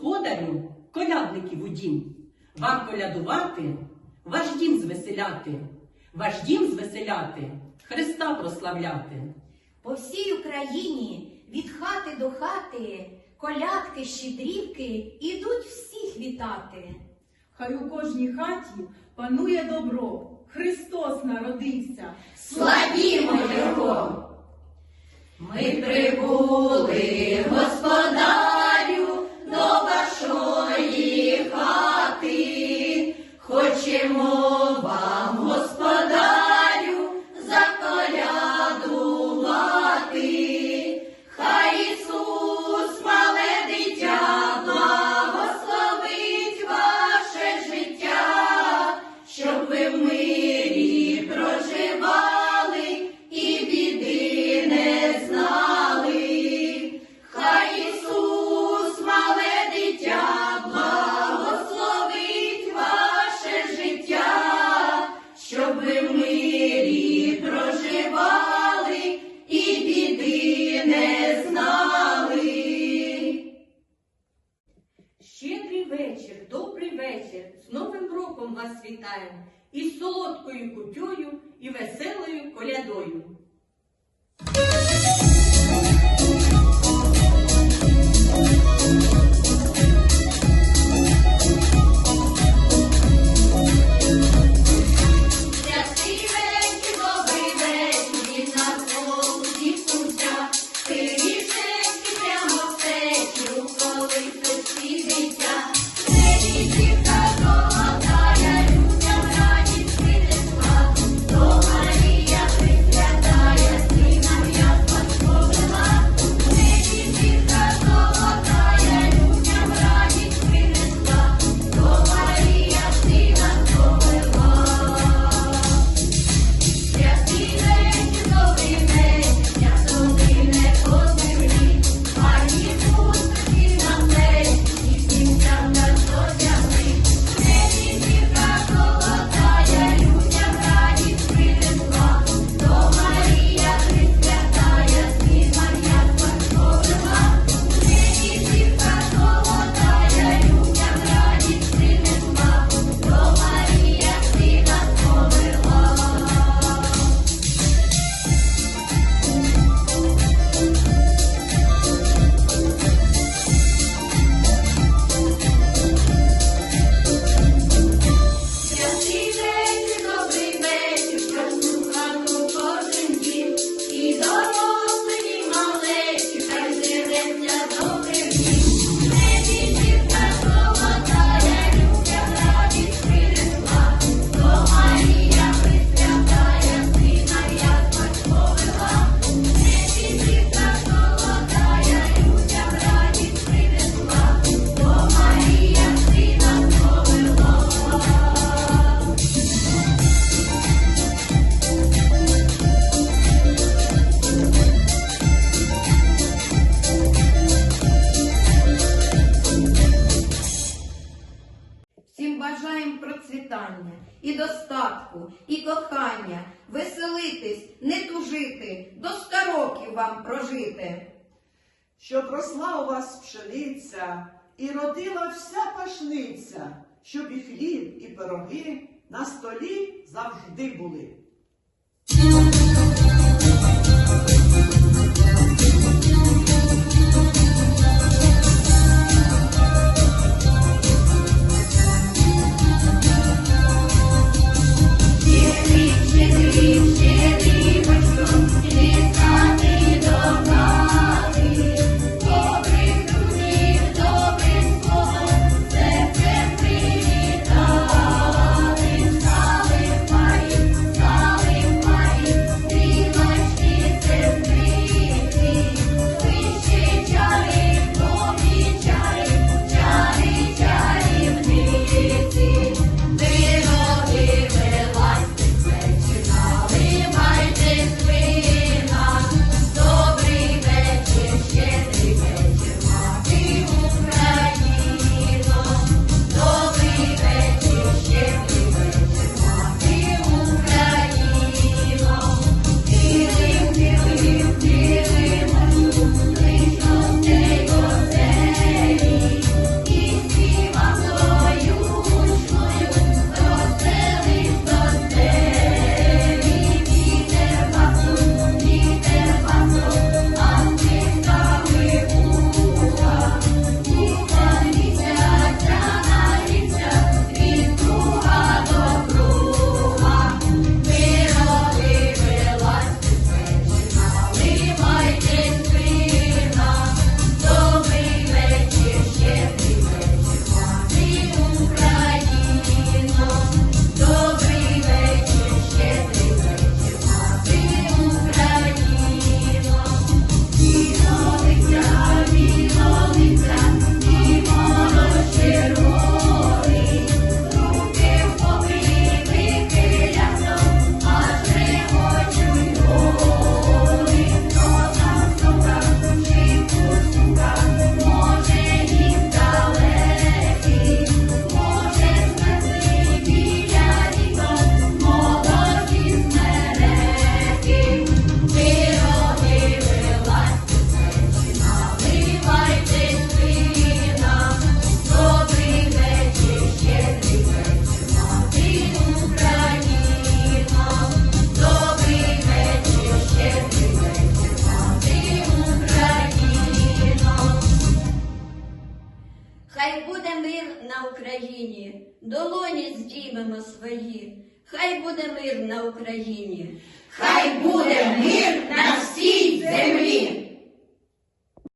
господарю, колядників у дім. Вам колядувати, ваш дім звеселяти, ваш дім звеселяти, Христа прославляти. По всій Україні від хати до хати колядки, щедрівки ідуть всіх вітати. Хай у кожній хаті панує добро. Христос народився. Славімо Його! Ми прибули, господарю, вечір, добрий вечір. З Новим роком вас вітаємо. з солодкою кутюю і веселою колядою. Достатку, і кохання, веселитись, не тужити, до ста років вам прожити. щоб росла у вас пшениця і родила вся пашниця, щоб і хліб, і пироги на столі завжди були. Хай буде мир на Україні, долоні здіймемо свої. Хай буде мир на Україні. Хай буде мир на всій землі!